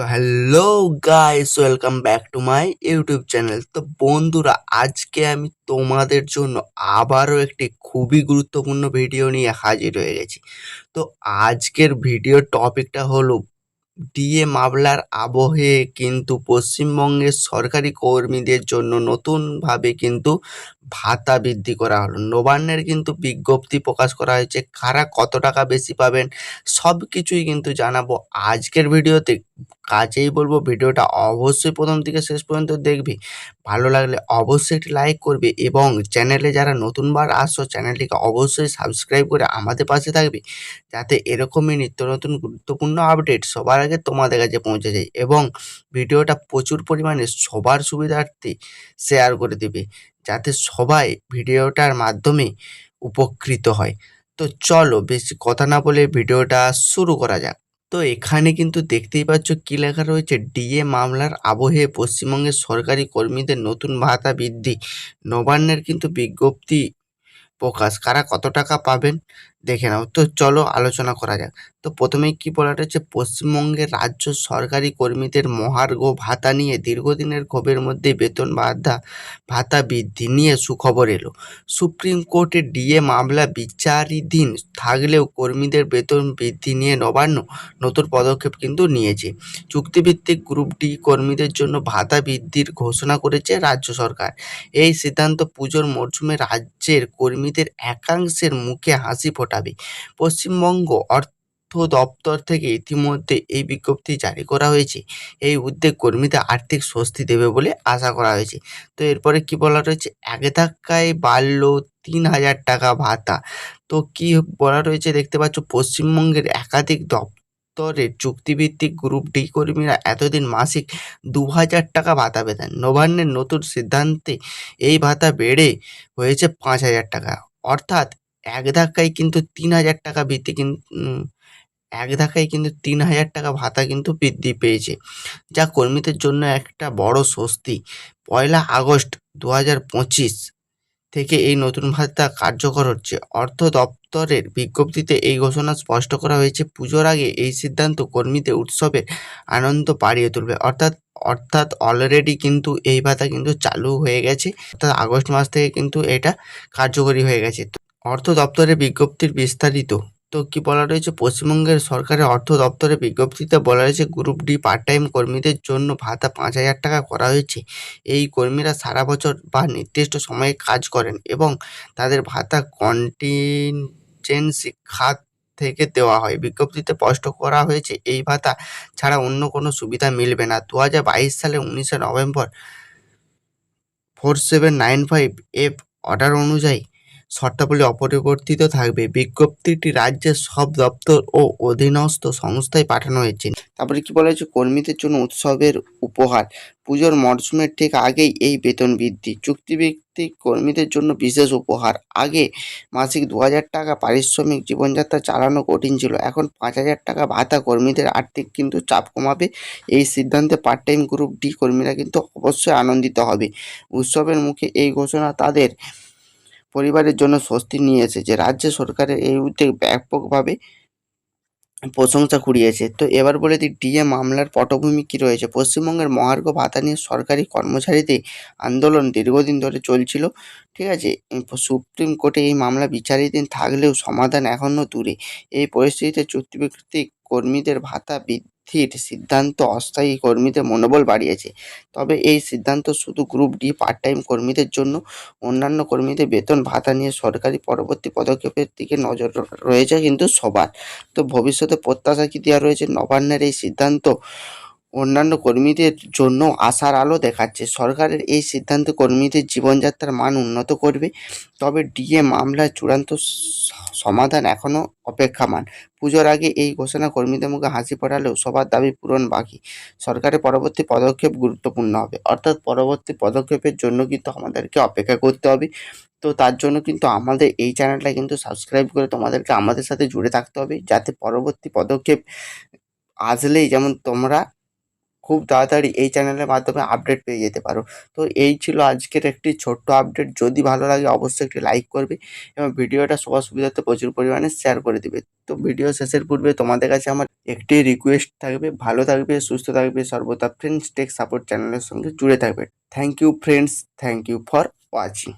তো hello guys welcome back to my YouTube channel তো বন্ধুরা, আজকে আমি তোমাদের জন্য আবারও একটি খুবই গুরুত্বপূর্ণ ভিডিও নিয়ে হাজির হয়ে গেছি। তো আজকের ভিডিওর টপিকটা হলো, ডিএ মামলার আবহে কিন্তু পশ্চিমবঙ্গের সরকারি কর্মীদের জন্য নতুনভাবে কিন্তু ভাতা বৃদ্ধি করা হলো। নবান্নের কিন্তু বিজ্ঞপ্তি প্রকাশ করা হয়েছে, কারা কত টাকা বেশি পাবেন সব কিছুই কিন্তু জানাব আজকের ভিডিওতে। কাজেই বলব ভিডিওটা অবশ্যই প্রথম থেকে শেষ পর্যন্ত দেখবি। ভালো লাগলে অবশ্যই একটি লাইক করবে এবং চ্যানেলে যারা নতুনবার আসছো, চ্যানেলটিকে অবশ্যই সাবস্ক্রাইব করে আমাদের পাশে থাকবে যাতে এরকমই নিত্য নতুন গুরুত্বপূর্ণ আপডেট সবার আগে তোমাদের কাছে পৌঁছে যায় এবং ভিডিওটা প্রচুর পরিমাণে সবার সুবিধার্থে শেয়ার করে দেবে। যাতে সবাই ভিডিওটার মাধ্যমে উপকৃত হয়। তো চলো বেশি কথা না বলে ভিডিওটা শুরু করা যাক। তো এখানে কিন্তু দেখতেই পাচ্ছ কী লেখা রয়েছে? ডিএ মামলার আবহে পশ্চিমবঙ্গের সরকারি কর্মীদের নতুন ভাতা বৃদ্ধি। নবান্নের কিন্তু বিজ্ঞপ্তি প্রকাশ। কারা কত টাকা পাবেন? দেখে নাও। তো চলো আলোচনা করা যাক। তো প্রথমেই কি বলাটা হচ্ছে পশ্চিমবঙ্গের রাজ্য সরকারি কর্মীদের মহার্ঘ ভাতা নিয়ে দীর্ঘদিনের ক্ষোভের মধ্যে বেতন ভাতা ভাতা বৃদ্ধি নিয়ে সুখবর এলো। সুপ্রিম কোর্টে ডিএ মামলা বিচারাধীন থাকলেও কর্মীদের বেতন বৃদ্ধি নিয়ে নবান্ন নতুন পদক্ষেপ কিন্তু নিয়েছে। চুক্তিভিত্তিক গ্রুপ ডি কর্মীদের জন্য ভাতা বৃদ্ধির ঘোষণা করেছে রাজ্য সরকার। এই সিদ্ধান্ত পুজোর মরশুমে রাজ্যের কর্মীদের একাংশের মুখে হাসি ফোটাবে পশ্চিমবঙ্গ অর্থ দপ্তর থেকে ইতিমধ্যে এই বিজ্ঞপ্তি জারি করা হয়েছে। এই উদ্যোগ কর্মীদের আর্থিক স্বস্তি দেবে বলে আশা করা হয়েছে। তো এরপরে কি বলা রয়েছে? এক ধাক্কায় বাড়ল তিন হাজার টাকা ভাতা। তো কি বলা রয়েছে? দেখতে পাচ্ছ, পশ্চিমবঙ্গের একাধিক দপ্তর দপ্তরের চুক্তিভিত্তিক গ্রুপ ডি কর্মীরা এতদিন মাসিক দু হাজার টাকা ভাতা পেতেন। নবান্নের নতুন সিদ্ধান্তে এই ভাতা বেড়ে হয়েছে পাঁচ হাজার টাকা। অর্থাৎ এক ধাক্কায় কিন্তু তিন হাজার টাকা বৃদ্ধি কিন উম, এক ধাক্কায় কিন্তু তিন হাজার টাকা ভাতা কিন্তু বৃদ্ধি পেয়েছে। যা কর্মীদের জন্য একটা বড় স্বস্তি। পয়লা আগস্ট দু হাজার পঁচিশ থেকে এই নতুন ভাতা কার্যকর হচ্ছে। অর্থ দপ্তরের বিজ্ঞপ্তিতে এই ঘোষণা স্পষ্ট করা হয়েছে। পুজোর আগে এই সিদ্ধান্ত কর্মীদের উৎসবের আনন্দ বাড়িয়ে তুলবে। অর্থাৎ অর্থাৎ অলরেডি কিন্তু এই ভাতা কিন্তু চালু হয়ে গেছে। অর্থাৎ আগস্ট মাস থেকে কিন্তু এটা কার্যকরী হয়ে গেছে। অর্থ দপ্তরের বিজ্ঞপ্তির বিস্তারিত। তো কি বলা রয়েছে? পশ্চিমবঙ্গের সরকারের অর্থ দপ্তরের বিজ্ঞপ্তিতে বলা হয়েছে গ্রুপ ডি পার্ট টাইম কর্মীদের জন্য ভাতা পাঁচ হাজার টাকা করা হয়েছে। এই কর্মীরা সারা বছর বা নির্দিষ্ট সময়ে কাজ করেন এবং তাদের ভাতা কন্টিনজেন্সি খাত থেকে দেওয়া হয়। বিজ্ঞপ্তিতে স্পষ্ট করা হয়েছে, এই ভাতা ছাড়া অন্য কোনো সুবিধা মিলবে না। দু হাজার বাইশ সালের উনিশে November four seven nine five F order অনুযায়ী শর্তাবলী অপরিবর্তিত থাকবে। বিজ্ঞপ্তিটি রাজ্যের সব দপ্তর ও অধীনস্থ সংস্থায় পাঠানো হয়েছে। তারপরে কি বলা হয়েছে? কর্মীদের জন্য উৎসবের উপহার। পুজোর মরশুমের ঠিক আগেই এই বেতন বৃদ্ধি। চুক্তিভিত্তিক কর্মীদের জন্য বিশেষ উপহার। আগে মাসিক দু হাজার টাকা পারিশ্রমিক জীবনযাত্রা চালানো কঠিন ছিল। এখন পাঁচ হাজার টাকা ভাতা কর্মীদের আর্থিক কিন্তু চাপ কমাবে। এই সিদ্ধান্তে পার্ট টাইম গ্রুপ ডি কর্মীরা কিন্তু অবশ্যই আনন্দিত হবে। উৎসবের মুখে এই ঘোষণা তাদের পরিবারের জন্য স্বস্তি নিয়ে এসেছে রাজ্য সরকারের এই উদ্যোগ ব্যাপকভাবে প্রশংসা কুড়িয়েছে। তো এবার বলে দিই, ডিএ মামলার পটভূমি কী রয়েছে? পশ্চিমবঙ্গের মহার্ঘ ভাতা নিয়ে সরকারি কর্মচারীদের আন্দোলন দীর্ঘদিন ধরে চলছিল। ঠিক আছে সুপ্রিম কোর্টে এই মামলা বিচারাধীন থাকলেও সমাধান এখনও দূরে। এই পরিস্থিতিতে চুক্তিভিত্তিক কর্মীদের ভাতা বৃদ্ধির সিদ্ধান্ত অস্থায়ী কর্মীদের মনোবল বাড়িয়েছে। তবে এই সিদ্ধান্ত শুধু গ্রুপ ডি পার্ট টাইম কর্মীদের জন্য, অন্যান্য কর্মীদের বেতন ভাতা নিয়ে সরকারি পরবর্তী পদক্ষেপের দিকে নজর রয়েছে কিন্তু সবার। তো ভবিষ্যতে প্রত্যাশা কি দেওয়া রয়েছে? নবান্নের এই সিদ্ধান্ত অন্যান্য কর্মীদের জন্য আশার আলো দেখাচ্ছে। সরকারের এই সিদ্ধান্ত কর্মীদের জীবনযাত্রার মান উন্নত করবে। তবে ডিএ মামলার চূড়ান্ত সমাধান এখনও অপেক্ষামান। পুজোর আগে এই ঘোষণা কর্মীদের মুখে হাসি পড়ালেও সবার দাবি পূরণ বাকি। সরকারের পরবর্তী পদক্ষেপ গুরুত্বপূর্ণ হবে। অর্থাৎ পরবর্তী পদক্ষেপের জন্য কিন্তু আমাদেরকে অপেক্ষা করতে হবে। তো তার জন্য কিন্তু আমাদের এই চ্যানেলটা কিন্তু সাবস্ক্রাইব করে তোমাদেরকে আমাদের সাথে জুড়ে থাকতে হবে। যাতে পরবর্তী পদক্ষেপ আসলেই যেমন তোমরা খুব তাড়াতাড়ি এই চ্যানেলের মাধ্যমে আপডেট পেয়ে যেতে পারো। তো এই ছিল আজকের একটি ছোট্ট আপডেট যদি ভালো লাগে অবশ্যই একটি লাইক করবে এবং ভিডিওটা সবার সুবিধার্থে প্রচুর পরিমাণে শেয়ার করে দিবে। তো ভিডিও শেষের পূর্বে তোমাদের কাছে আমার একটি রিকোয়েস্ট থাকবে। ভালো থাকবে, সুস্থ থাকবে, সর্বদা ফ্রেন্ডস টেক সাপোর্ট চ্যানেলের সঙ্গে জুড়ে থাকবে। Thank you friends thank you for watching